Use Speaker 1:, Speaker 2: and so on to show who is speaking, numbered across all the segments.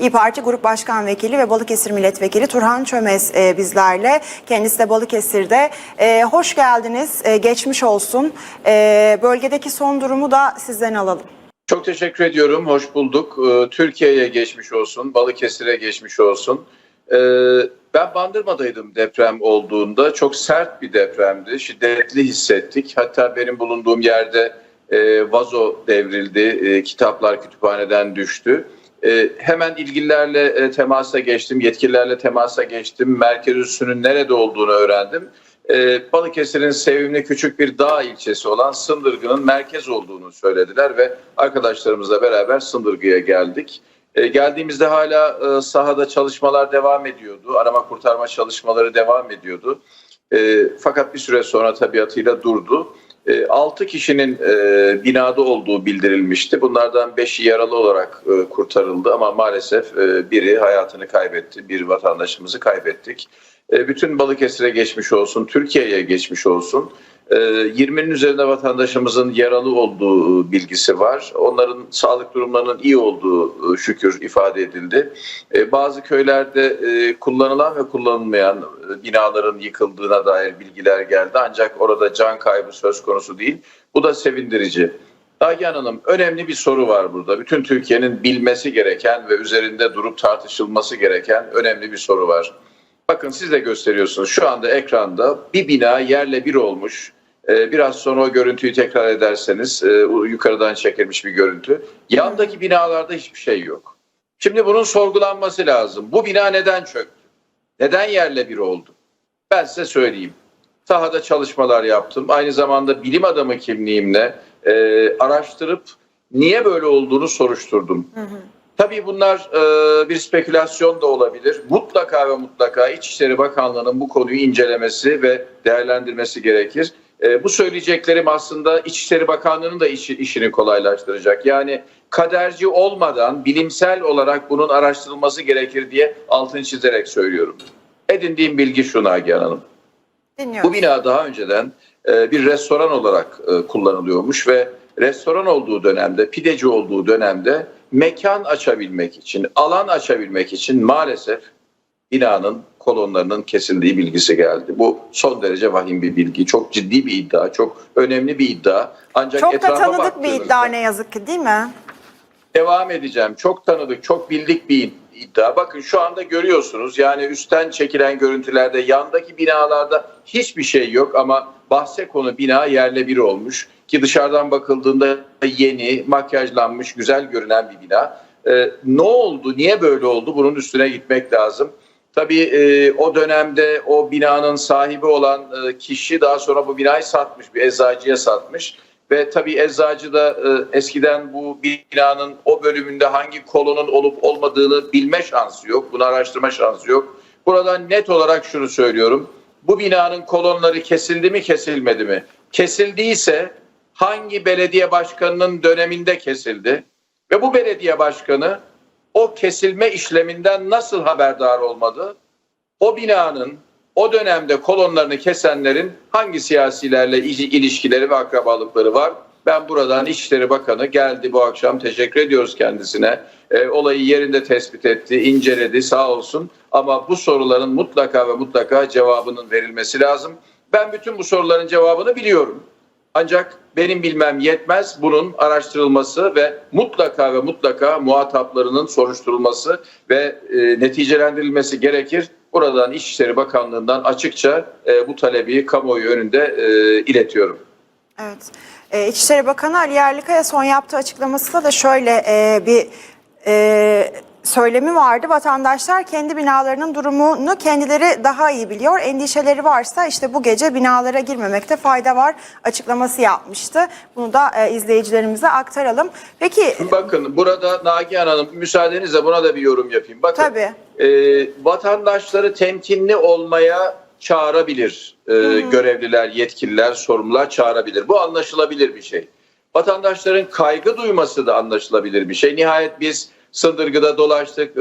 Speaker 1: İYİ Parti Grup Başkan Vekili ve Balıkesir Milletvekili Turhan Çömez e, bizlerle. Kendisi de Balıkesir'de. E, hoş geldiniz, e, geçmiş olsun. E, bölgedeki son durumu da sizden alalım.
Speaker 2: Çok teşekkür ediyorum. Hoş bulduk. Ee, Türkiye'ye geçmiş olsun. Balıkesir'e geçmiş olsun. Ee, Ben Bandırma'daydım deprem olduğunda. Çok sert bir depremdi. Şiddetli hissettik. Hatta benim bulunduğum yerde e, vazo devrildi. E, Kitaplar kütüphaneden düştü. E, Hemen ilgililerle e, temasa geçtim. Yetkililerle temasa geçtim. Merkez üssünün nerede olduğunu öğrendim. Ee, Balıkesir'in sevimli küçük bir dağ ilçesi olan Sındırgı'nın merkez olduğunu söylediler ve arkadaşlarımızla beraber Sındırgı'ya geldik. Ee, geldiğimizde hala e, sahada çalışmalar devam ediyordu. Arama kurtarma çalışmaları devam ediyordu. Ee, fakat bir süre sonra tabiatıyla durdu. 6 kişinin e, binada olduğu bildirilmişti. Bunlardan 5'i yaralı olarak e, kurtarıldı ama maalesef e, biri hayatını kaybetti. Bir vatandaşımızı kaybettik. E, bütün Balıkesir'e geçmiş olsun, Türkiye'ye geçmiş olsun. E, 20'nin üzerinde vatandaşımızın yaralı olduğu bilgisi var. Onların sağlık durumlarının iyi olduğu e, şükür ifade edildi. E, Bazı köylerde e, kullanılan ve kullanılmayan e, binaların yıkıldığına dair bilgiler geldi. Ancak orada can kaybı söz konusu değil. Bu da sevindirici. Nagihan Hanım önemli bir soru var burada. Bütün Türkiye'nin bilmesi gereken ve üzerinde durup tartışılması gereken önemli bir soru var. Bakın siz de gösteriyorsunuz şu anda ekranda bir bina yerle bir olmuş. Ee, Biraz sonra o görüntüyü tekrar ederseniz e, yukarıdan çekilmiş bir görüntü. Yandaki binalarda hiçbir şey yok. Şimdi bunun sorgulanması lazım. Bu bina neden çöktü? Neden yerle bir oldu? Ben size söyleyeyim. Sahada çalışmalar yaptım. Aynı zamanda bilim adamı kimliğimle e, araştırıp niye böyle olduğunu soruşturdum. Tabii bunlar e, bir spekülasyon da olabilir. Mutlaka ve mutlaka İçişleri Bakanlığı'nın bu konuyu incelemesi ve değerlendirmesi gerekir. E, bu söyleyeceklerim aslında İçişleri Bakanlığı'nın da işi, işini kolaylaştıracak. Yani kaderci olmadan bilimsel olarak bunun araştırılması gerekir diye altını çizerek söylüyorum. Edindiğim bilgi şu Nagihan Hanım.
Speaker 1: Dinliyorum.
Speaker 2: Bu bina daha önceden e, bir restoran olarak e, kullanılıyormuş ve restoran olduğu dönemde, pideci olduğu dönemde mekan açabilmek için, alan açabilmek için maalesef binanın kolonlarının kesildiği bilgisi geldi. Bu son derece vahim bir bilgi. Çok ciddi bir iddia, çok önemli bir iddia. Ancak
Speaker 1: Çok da tanıdık bir iddia ne yazık ki değil mi?
Speaker 2: devam edeceğim. Çok tanıdık, çok bildik bir iddia. Bakın şu anda görüyorsunuz yani üstten çekilen görüntülerde yandaki binalarda hiçbir şey yok ama bahse konu bina yerle bir olmuş ki dışarıdan bakıldığında yeni, makyajlanmış, güzel görünen bir bina. Ee, ne oldu, niye böyle oldu bunun üstüne gitmek lazım. Tabii e, o dönemde o binanın sahibi olan e, kişi daha sonra bu binayı satmış, bir eczacıya satmış. Ve tabii eczacı da e, eskiden bu binanın o bölümünde hangi kolonun olup olmadığını bilme şansı yok. Bunu araştırma şansı yok. Buradan net olarak şunu söylüyorum. Bu binanın kolonları kesildi mi kesilmedi mi? Kesildiyse hangi belediye başkanının döneminde kesildi? Ve bu belediye başkanı o kesilme işleminden nasıl haberdar olmadı? O binanın o dönemde kolonlarını kesenlerin hangi siyasilerle il- ilişkileri ve akrabalıkları var? Ben buradan İçişleri Bakanı geldi bu akşam teşekkür ediyoruz kendisine. E, olayı yerinde tespit etti, inceledi sağ olsun. Ama bu soruların mutlaka ve mutlaka cevabının verilmesi lazım. Ben bütün bu soruların cevabını biliyorum. Ancak benim bilmem yetmez. Bunun araştırılması ve mutlaka ve mutlaka muhataplarının soruşturulması ve e, neticelendirilmesi gerekir. Buradan İçişleri Bakanlığı'ndan açıkça e, bu talebi kamuoyu önünde e, iletiyorum.
Speaker 1: Evet. Ee, İçişleri Bakanı Ali Yerlikaya son yaptığı açıklamasında da şöyle e, bir e, söylemi vardı. Vatandaşlar kendi binalarının durumunu kendileri daha iyi biliyor. Endişeleri varsa işte bu gece binalara girmemekte fayda var açıklaması yapmıştı. Bunu da e, izleyicilerimize aktaralım. Peki
Speaker 2: Bakın burada Nagihan Hanım müsaadenizle buna da bir yorum yapayım. Bakın
Speaker 1: Tabii.
Speaker 2: e, vatandaşları temkinli olmaya çağırabilir. E, görevliler, yetkililer, sorumlular çağırabilir. Bu anlaşılabilir bir şey. Vatandaşların kaygı duyması da anlaşılabilir bir şey. Nihayet biz Sındırgı'da dolaştık. E,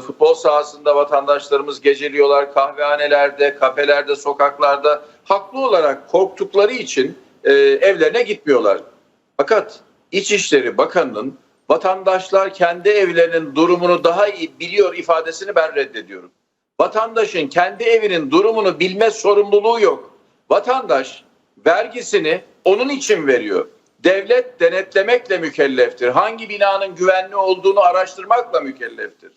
Speaker 2: futbol sahasında vatandaşlarımız geceliyorlar. Kahvehanelerde, kafelerde, sokaklarda. Haklı olarak korktukları için e, evlerine gitmiyorlar. Fakat İçişleri Bakanı'nın vatandaşlar kendi evlerinin durumunu daha iyi biliyor ifadesini ben reddediyorum. Vatandaşın kendi evinin durumunu bilme sorumluluğu yok. Vatandaş vergisini onun için veriyor. Devlet denetlemekle mükelleftir. Hangi binanın güvenli olduğunu araştırmakla mükelleftir.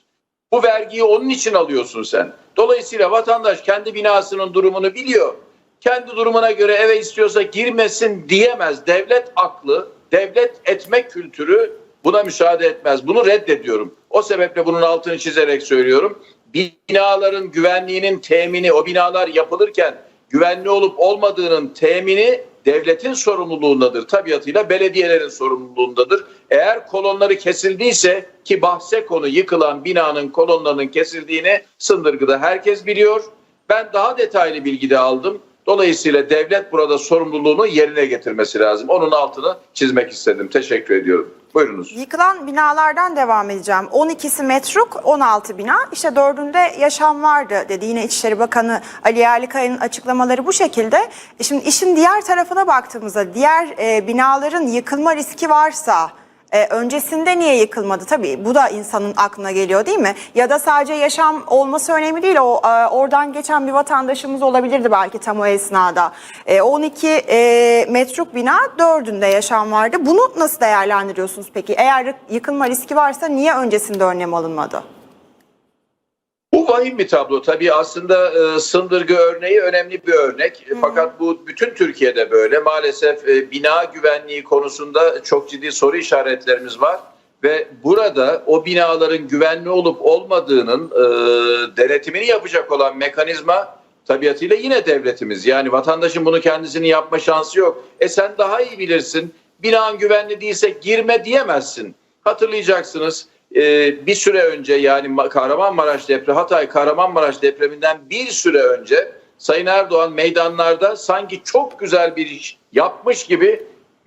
Speaker 2: Bu vergiyi onun için alıyorsun sen. Dolayısıyla vatandaş kendi binasının durumunu biliyor. Kendi durumuna göre eve istiyorsa girmesin diyemez. Devlet aklı, devlet etmek kültürü buna müsaade etmez. Bunu reddediyorum. O sebeple bunun altını çizerek söylüyorum. Binaların güvenliğinin temini, o binalar yapılırken güvenli olup olmadığının temini devletin sorumluluğundadır. Tabiatıyla belediyelerin sorumluluğundadır. Eğer kolonları kesildiyse ki bahse konu yıkılan binanın kolonlarının kesildiğini Sındırgı'da herkes biliyor. Ben daha detaylı bilgi de aldım. Dolayısıyla devlet burada sorumluluğunu yerine getirmesi lazım. Onun altını çizmek istedim. Teşekkür ediyorum. Buyurunuz.
Speaker 1: Yıkılan binalardan devam edeceğim. 12'si metruk, 16 bina. İşte dördünde yaşam vardı dedi. Yine İçişleri Bakanı Ali Yerlikaya'nın açıklamaları bu şekilde. E Şimdi işin diğer tarafına baktığımızda diğer e, binaların yıkılma riski varsa e, öncesinde niye yıkılmadı? Tabii bu da insanın aklına geliyor değil mi? Ya da sadece yaşam olması önemli değil. O e, oradan geçen bir vatandaşımız olabilirdi belki tam o esnada. E, 12 e, metruk bina dördünde yaşam vardı. Bunu nasıl değerlendiriyorsunuz peki? Eğer yıkılma riski varsa niye öncesinde önlem alınmadı?
Speaker 2: Bu vahim bir tablo. Tabii aslında e, Sındırgı örneği önemli bir örnek. E, Fakat bu bütün Türkiye'de böyle. Maalesef e, bina güvenliği konusunda çok ciddi soru işaretlerimiz var. Ve burada o binaların güvenli olup olmadığının e, denetimini yapacak olan mekanizma tabiatıyla yine devletimiz. Yani vatandaşın bunu kendisini yapma şansı yok. E sen daha iyi bilirsin. Binan güvenli değilse girme diyemezsin. Hatırlayacaksınız e, bir süre önce yani Ma- Kahramanmaraş depremi, Hatay Kahramanmaraş depreminden bir süre önce Sayın Erdoğan meydanlarda sanki çok güzel bir iş yapmış gibi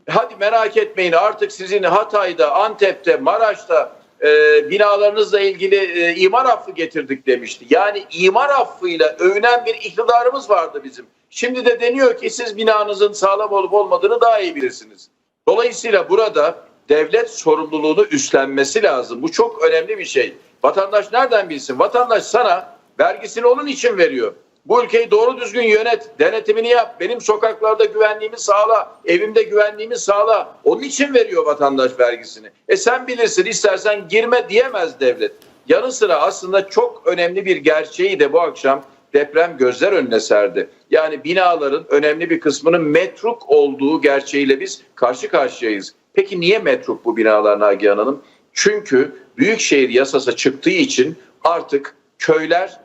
Speaker 2: hadi merak etmeyin artık sizin Hatay'da, Antep'te, Maraş'ta e, binalarınızla ilgili e, imar affı getirdik demişti. Yani imar affıyla övünen bir iktidarımız vardı bizim. Şimdi de deniyor ki siz binanızın sağlam olup olmadığını daha iyi bilirsiniz. Dolayısıyla burada devlet sorumluluğunu üstlenmesi lazım. Bu çok önemli bir şey. Vatandaş nereden bilsin? Vatandaş sana vergisini onun için veriyor. Bu ülkeyi doğru düzgün yönet, denetimini yap, benim sokaklarda güvenliğimi sağla, evimde güvenliğimi sağla. Onun için veriyor vatandaş vergisini. E sen bilirsin istersen girme diyemez devlet. Yanı sıra aslında çok önemli bir gerçeği de bu akşam deprem gözler önüne serdi. Yani binaların önemli bir kısmının metruk olduğu gerçeğiyle biz karşı karşıyayız. Peki niye metruk bu binalar Nagihan Hanım? Çünkü büyükşehir yasası çıktığı için artık köyler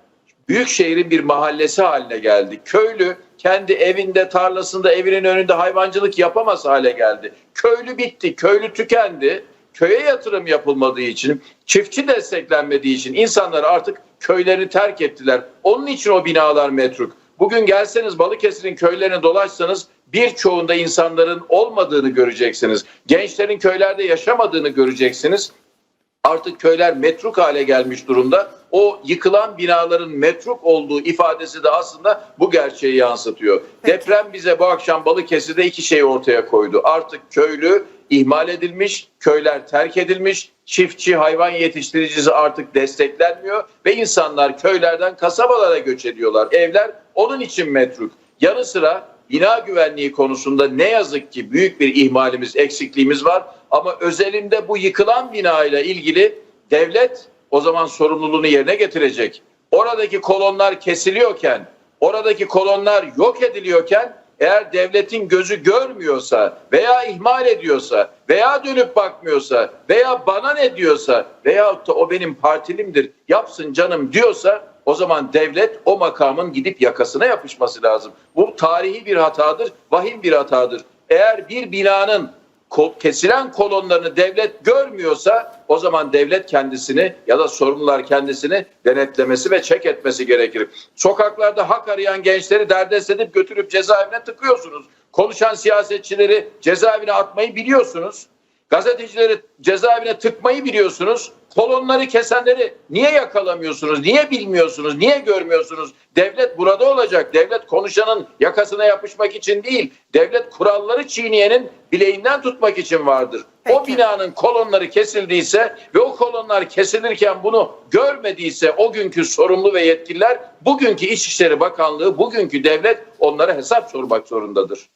Speaker 2: büyükşehirin bir mahallesi haline geldi. Köylü kendi evinde, tarlasında, evinin önünde hayvancılık yapamaz hale geldi. Köylü bitti, köylü tükendi. Köye yatırım yapılmadığı için, çiftçi desteklenmediği için insanlar artık köylerini terk ettiler. Onun için o binalar metruk. Bugün gelseniz Balıkesir'in köylerine dolaşsanız birçoğunda insanların olmadığını göreceksiniz. Gençlerin köylerde yaşamadığını göreceksiniz. Artık köyler metruk hale gelmiş durumda. O yıkılan binaların metruk olduğu ifadesi de aslında bu gerçeği yansıtıyor.
Speaker 1: Peki.
Speaker 2: Deprem bize bu akşam Balıkesir'de iki şey ortaya koydu. Artık köylü ihmal edilmiş, köyler terk edilmiş, çiftçi, hayvan yetiştiricisi artık desteklenmiyor ve insanlar köylerden kasabalara göç ediyorlar. Evler onun için metruk. Yanı sıra bina güvenliği konusunda ne yazık ki büyük bir ihmalimiz, eksikliğimiz var. Ama özelinde bu yıkılan binayla ilgili devlet o zaman sorumluluğunu yerine getirecek. Oradaki kolonlar kesiliyorken, oradaki kolonlar yok ediliyorken eğer devletin gözü görmüyorsa veya ihmal ediyorsa veya dönüp bakmıyorsa veya bana ne diyorsa veya da o benim partilimdir yapsın canım diyorsa o zaman devlet o makamın gidip yakasına yapışması lazım. Bu tarihi bir hatadır, vahim bir hatadır. Eğer bir binanın kesilen kolonlarını devlet görmüyorsa o zaman devlet kendisini ya da sorumlular kendisini denetlemesi ve çek etmesi gerekir. Sokaklarda hak arayan gençleri derdest edip götürüp cezaevine tıkıyorsunuz. Konuşan siyasetçileri cezaevine atmayı biliyorsunuz. Gazetecileri cezaevine tıkmayı biliyorsunuz. Kolonları kesenleri niye yakalamıyorsunuz? Niye bilmiyorsunuz? Niye görmüyorsunuz? Devlet burada olacak. Devlet konuşanın yakasına yapışmak için değil. Devlet kuralları çiğneyenin bileğinden tutmak için vardır. O
Speaker 1: Peki.
Speaker 2: binanın kolonları kesildiyse ve o kolonlar kesilirken bunu görmediyse o günkü sorumlu ve yetkililer bugünkü İçişleri Bakanlığı, bugünkü devlet onlara hesap sormak zorundadır.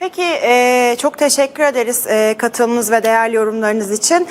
Speaker 1: Peki e, çok teşekkür ederiz e, katılımınız ve değerli yorumlarınız için.